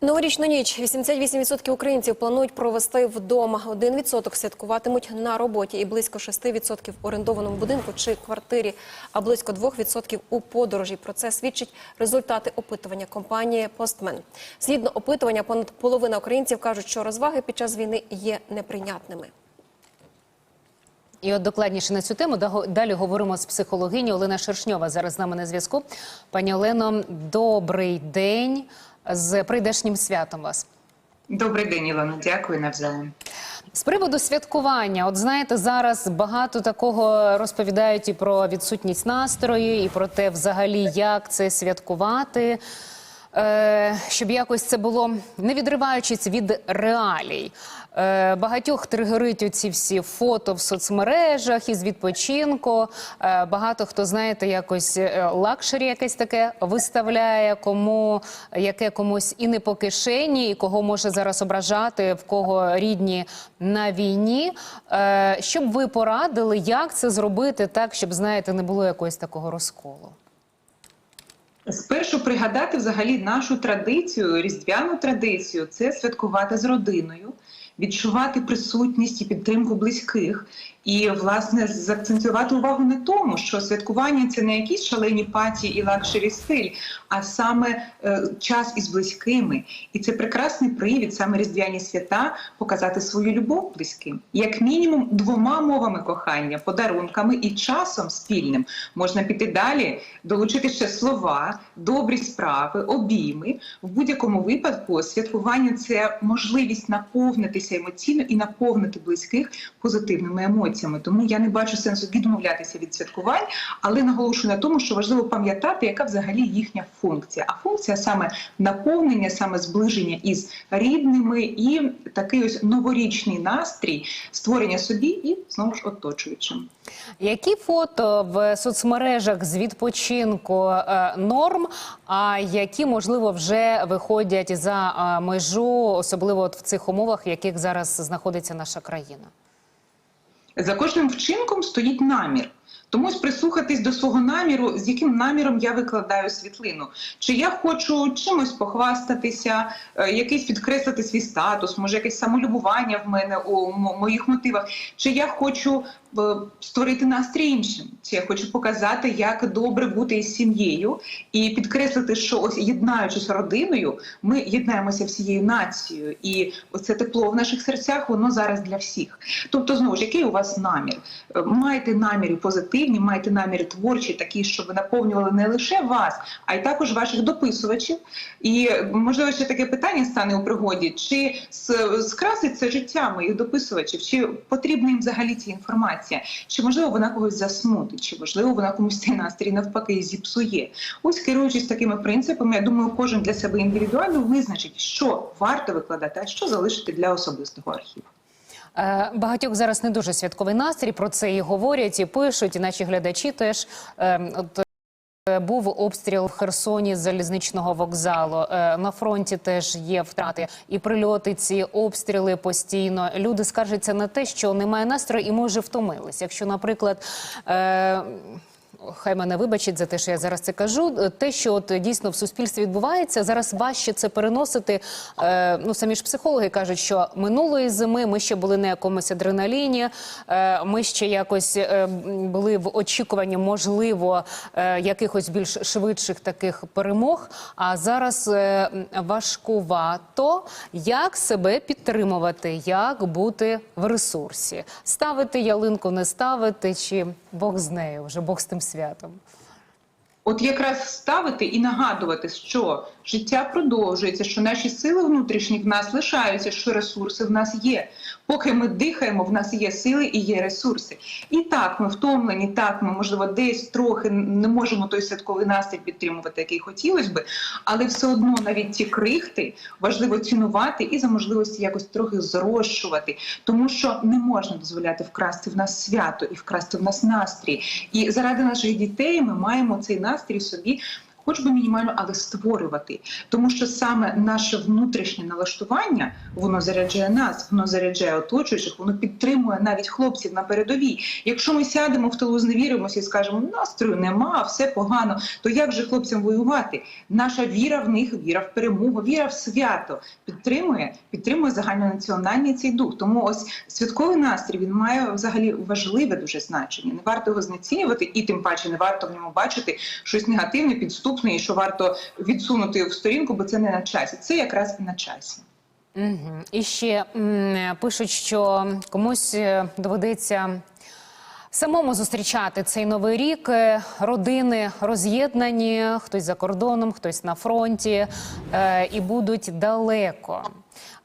Новорічну ніч 88% українців планують провести вдома. 1% святкуватимуть на роботі і близько 6% в орендованому будинку чи квартирі, а близько 2% у подорожі. Про це свідчать результати опитування компанії Постмен. Згідно опитування, понад половина українців кажуть, що розваги під час війни є неприйнятними. І от докладніше на цю тему далі говоримо з психологині Олена Шершньова. Зараз з нами на зв'язку. Пані Олено, добрий день з прийдешнім святом вас. Добрий день, Ілона. Дякую навзаєм. З приводу святкування, от знаєте, зараз багато такого розповідають і про відсутність настрою, і про те, взагалі, як це святкувати. Е, щоб якось це було не відриваючись від реалій. Е, багатьох тригерить оці всі фото в соцмережах із відпочинку. Е, багато хто, знаєте, якось лакшері якесь таке виставляє, кому яке комусь і не по кишені, і кого може зараз ображати, в кого рідні на війні. Щоб ви порадили, як це зробити так, щоб знаєте, не було якогось такого розколу. Спершу пригадати взагалі нашу традицію, різдвяну традицію це святкувати з родиною, відчувати присутність і підтримку близьких. І, власне, заакцентувати увагу на тому, що святкування це не якісь шалені паті і лакшері стиль, а саме е, час із близькими. І це прекрасний привід, саме різдвяні свята, показати свою любов близьким. Як мінімум, двома мовами кохання, подарунками і часом спільним можна піти далі, долучити ще слова, добрі справи, обійми. В будь-якому випадку святкування це можливість наповнитися емоційно і наповнити близьких позитивними емоціями. Тому я не бачу сенсу відмовлятися від святкувань, але наголошую на тому, що важливо пам'ятати, яка взагалі їхня функція. А функція саме наповнення, саме зближення із рідними і такий ось новорічний настрій створення собі і знову ж оточуючим. Які фото в соцмережах з відпочинку е, норм, а які можливо вже виходять за е, межу, особливо от в цих умовах, в яких зараз знаходиться наша країна? За кожним вчинком стоїть намір. Тому ось прислухатись до свого наміру, з яким наміром я викладаю світлину. Чи я хочу чимось похвастатися, е, якийсь підкреслити свій статус, може якесь самолюбування в мене у моїх мотивах, чи я хочу е, створити настрій іншим, чи я хочу показати, як добре бути із сім'єю, і підкреслити, що ось єднаючись родиною, ми єднаємося всією нацією, і оце тепло в наших серцях, воно зараз для всіх. Тобто, знову ж який у вас намір? Е, Маєте наміри позитивні, маєте наміри творчі, такі, щоб наповнювали не лише вас, а й також ваших дописувачів. І можливо, ще таке питання стане у пригоді: чи с- скрасить це життя моїх дописувачів, чи потрібна їм взагалі ця інформація, чи можливо вона когось засмутить, чи можливо вона комусь цей настрій навпаки зіпсує. Ось керуючись такими принципами, я думаю, кожен для себе індивідуально визначить, що варто викладати, а що залишити для особистого архіву. Е, Багатьох зараз не дуже святковий настрій. Про це і говорять, і пишуть, і наші глядачі теж. Е, От е, був обстріл в Херсоні з залізничного вокзалу. На фронті теж є втрати і прильоти. Ці обстріли постійно. Люди скаржаться на те, що немає настрою, і може втомились. Якщо, наприклад. Хай мене вибачить за те, що я зараз це кажу. Те, що от дійсно в суспільстві відбувається, зараз важче це переносити. Е, ну самі ж психологи кажуть, що минулої зими ми ще були на якомусь адреналіні. Е, ми ще якось е, були в очікуванні, можливо, е, якихось більш швидших таких перемог. А зараз е, важкувато. Як себе підтримувати, як бути в ресурсі, ставити ялинку, не ставити, чи Бог з нею, вже Бог з тим святом. От якраз ставити і нагадувати, що життя продовжується, що наші сили внутрішні в нас лишаються, що ресурси в нас є. Поки ми дихаємо, в нас є сили і є ресурси. І так, ми втомлені, так, ми, можливо, десь трохи не можемо той святковий настрій підтримувати, який хотілося би, але все одно навіть ті крихти важливо цінувати і за можливості якось трохи зрощувати, тому що не можна дозволяти вкрасти в нас свято і вкрасти в нас настрій. І заради наших дітей ми маємо цей настрій собі хоч би мінімально, але створювати. Тому що саме наше внутрішнє налаштування воно заряджає нас, воно заряджає оточуючих, воно підтримує навіть хлопців на передовій. Якщо ми сядемо в тилу, зневіримося і скажемо, настрою нема, все погано, то як же хлопцям воювати? Наша віра в них, віра в перемогу, віра в свято підтримує, підтримує загальнонаціональний цей дух. Тому ось святковий настрій він має взагалі важливе дуже значення. Не варто його знецінювати, і тим паче не варто в ньому бачити щось негативне, підступне, і що варто відсунути в сторінку, бо це не на часі. Це якраз на часі. Угу. І ще пишуть, що комусь е, доведеться самому зустрічати цей новий рік. Е, Родини роз'єднані, хтось за кордоном, хтось на фронті е, і будуть далеко.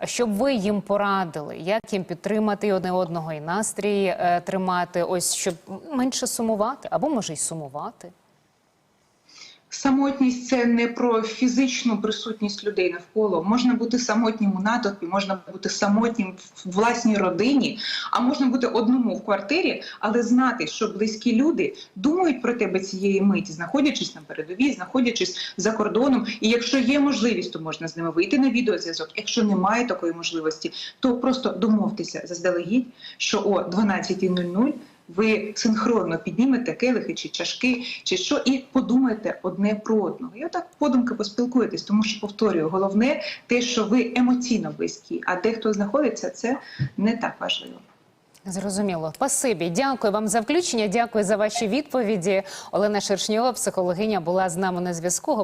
Щоб ви їм порадили, як їм підтримати одне одного і настрій е, тримати, ось щоб менше сумувати, або може й сумувати. Самотність це не про фізичну присутність людей навколо. Можна бути самотнім у натовпі, можна бути самотнім в власній родині, а можна бути одному в квартирі, але знати, що близькі люди думають про тебе цієї миті, знаходячись на передовій, знаходячись за кордоном. І якщо є можливість, то можна з ними вийти на відеозв'язок. Якщо немає такої можливості, то просто домовтеся заздалегідь, що о 12.00 ви синхронно піднімете келихи чи чашки, чи що, і подумайте одне про одного. І отак подумки поспілкуєтесь, тому що повторюю, головне те, що ви емоційно близькі, а де хто знаходиться, це не так важливо. Зрозуміло. Спасибі. Дякую вам за включення. Дякую за ваші відповіді. Олена Шершньова, психологиня, була з нами на зв'язку.